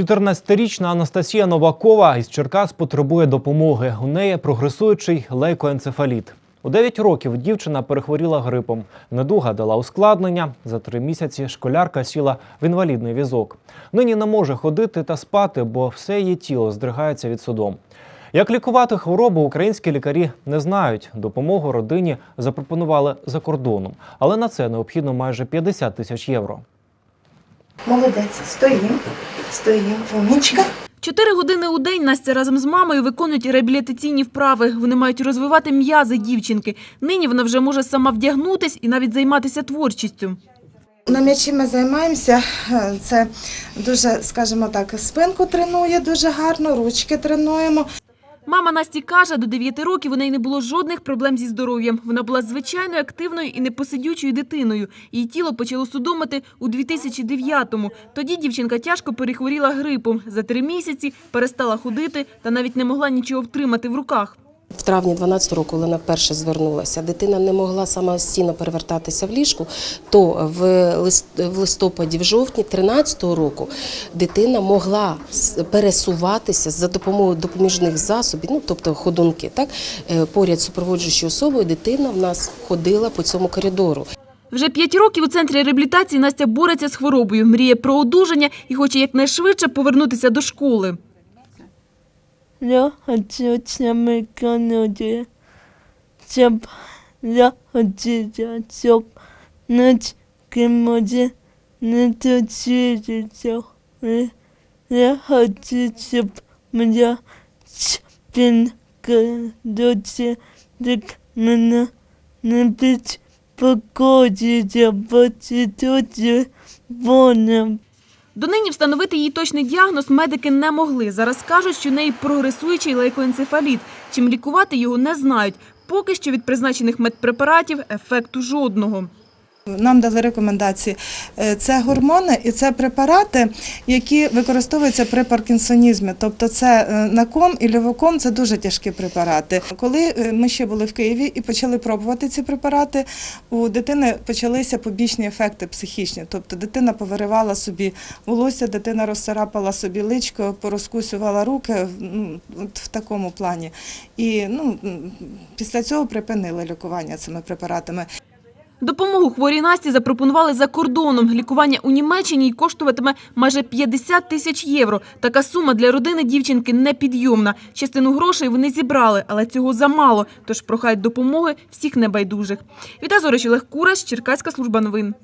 14-річна Анастасія Новакова із Черкас потребує допомоги. У неї прогресуючий лейкоенцефаліт. У 9 років дівчина перехворіла грипом. Недуга дала ускладнення. За три місяці школярка сіла в інвалідний візок. Нині не може ходити та спати, бо все її тіло здригається від судом. Як лікувати хворобу, українські лікарі не знають. Допомогу родині запропонували за кордоном, але на це необхідно майже 50 тисяч євро. Молодець, стоїм, стоїм, умнічка. Чотири години у день Настя разом з мамою виконують реабілітаційні вправи. Вони мають розвивати м'язи дівчинки. Нині вона вже може сама вдягнутись і навіть займатися творчістю. На м'ячі ми займаємося. Це дуже, скажімо так, спинку тренує дуже гарно, ручки тренуємо. Мама Насті каже, до 9 років у неї не було жодних проблем зі здоров'ям. Вона була звичайною активною і непосидючою дитиною. Її тіло почало судомити у 2009-му. Тоді дівчинка тяжко перехворіла грипом. За три місяці перестала ходити та навіть не могла нічого втримати в руках. В травні 12 року, коли вона вперше звернулася, дитина не могла самостійно перевертатися в ліжку, то в листопаді, в жовтні 13 року дитина могла пересуватися за допомогою допоміжних засобів, ну тобто ходунки, так е, поряд супроводжуючою особою, дитина в нас ходила по цьому коридору. Вже п'ять років у центрі реабілітації Настя бореться з хворобою, мріє про одужання і хоче якнайшвидше повернутися до школи. Я хочу саме Канаді, щоб я хотіла, щоб ніч може не точитися. Я хочу, щоб моя спинка доці так мене не підпокоїться, бо це дуже больно. Донині встановити її точний діагноз медики не могли. Зараз кажуть, що в неї прогресуючий лейкоенцефаліт. Чим лікувати його не знають. Поки що від призначених медпрепаратів ефекту жодного. Нам дали рекомендації. Е, Це гормони і це препарати, які використовуються при паркінсонізмі. Тобто це е, наком і лівоком це дуже тяжкі препарати. Коли е, ми ще були в Києві і почали пробувати ці препарати, у дитини почалися побічні ефекти психічні. Тобто дитина повиривала собі волосся, дитина розцарапала собі личко, порозкусювала руки ну, в такому плані. І ну, після цього припинили лікування цими препаратами. Допомогу хворій Насті запропонували за кордоном. Лікування у Німеччині й коштуватиме майже 50 тисяч євро. Така сума для родини дівчинки непідйомна. Частину грошей вони зібрали, але цього замало. Тож прохають допомоги всіх небайдужих. Віта Зорич, Олег Кураш, Черкаська служба новин.